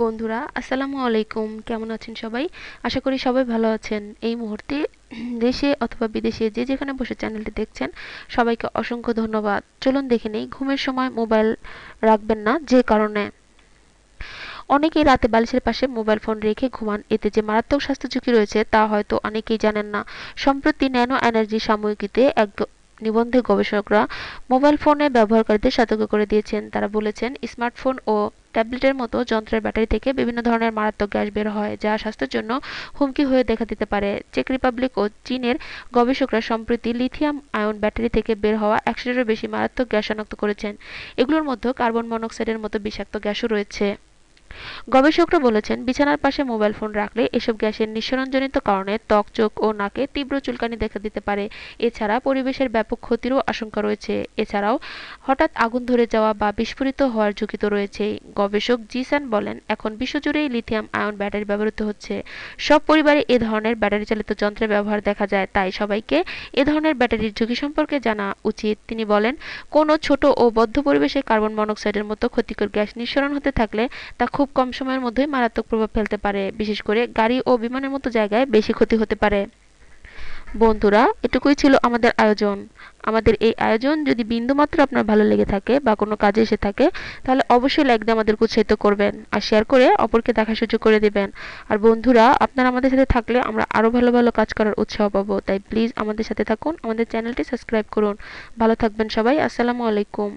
বন্ধুরা, আসসালামু আলাইকুম। কেমন আছেন সবাই? আশা করি সবাই ভালো আছেন। এই মুহূর্তে দেশে অথবা বিদেশে যে যেখানে বসে চ্যানেলটি দেখছেন, সবাইকে অসংখ্য ধন্যবাদ। চলুন দেখে নেই, ঘুমের সময় মোবাইল রাখবেন না, যে কারণে। অনেকেই রাতে বালিশের পাশে মোবাইল ফোন রেখে ঘুমান। এতে যে মারাত্মক স্বাস্থ্য ঝুঁকি রয়েছে, তা হয়তো অনেকেই জানেন না। সম্প্রতি ন্যানো এনার্জি সাময়িকীতে এক নিবন্ধে গবেষকরা মোবাইল ফোনে ব্যবহারকারীদের সতর্ক করে দিয়েছেন। তারা বলেছেন, স্মার্টফোন ও ট্যাবলেটের মতো যন্ত্রের ব্যাটারি থেকে বিভিন্ন ধরনের মারাত্মক গ্যাস বের হয়, যা স্বাস্থ্যের জন্য হুমকি হয়ে দেখা দিতে পারে। চেক রিপাবলিক ও চীনের গবেষকরা সম্প্রতি লিথিয়াম আয়ন ব্যাটারি থেকে বের হওয়া একশোটিরও বেশি মারাত্মক গ্যাস শনাক্ত করেছেন। এগুলোর মধ্যে কার্বন মনোক্সাইডের মতো বিষাক্ত গ্যাসও রয়েছে। গবেষকরা বলেছেন, বিছানার পাশে মোবাইল ফোন রাখলে এসব গ্যাসের নিঃসরণজনিত কারণে ত্বক, চোখ ও নাকে তীব্র চুলকানি দেখা দিতে পারে। এছাড়া পরিবেশের ব্যাপক ক্ষতিরও আশঙ্কা রয়েছে। এছাড়াও হঠাৎ আগুন ধরে যাওয়া বা বিস্ফোরিত হওয়ার ঝুঁকি তো রয়েছেই। গবেষক জিসান বলেন, এখন বিশ্বজুড়েই লিথিয়াম আয়ন ব্যাটারি ব্যবহৃত হচ্ছে। সব পরিবারে এ ধরনের ব্যাটারি চালিত যন্ত্রের ব্যবহার দেখা যায়, তাই সবাইকে এ ধরনের ব্যাটারির ঝুঁকি সম্পর্কে জানা উচিত। তিনি বলেন, কোনো ছোট ও বদ্ধ পরিবেশে কার্বন মনোক্সাইডের মতো ক্ষতিকর গ্যাস নিঃসরণ হতে থাকলে তা খুব কম সময়ের মধ্যেই মারাত্মক প্রভাব ফেলতে পারে। বিশেষ করে গাড়ি ও বিমানের মতো জায়গায় বেশি ক্ষতি হতে পারে। বন্ধুরা, এটুকুই ছিল আমাদের আয়োজন। আমাদের এই আয়োজন যদি বিন্দুমাত্র আপনার ভালো লেগে থাকে বা কোনো কাজে এসে থাকে, তাহলে অবশ্যই লাইক দিয়ে আমাদেরকে উৎসাহিত করবেন আর শেয়ার করে অপরকে দেখার সুযোগ করে দেবেন। আর বন্ধুরা, আপনারা আমাদের সাথে থাকলে আমরা আরও ভালো ভালো কাজ করার উৎসাহ পাবো। তাই প্লিজ আমাদের সাথে থাকুন, আমাদের চ্যানেলটি সাবস্ক্রাইব করুন। ভালো থাকবেন সবাই, আসসালামু আলাইকুম।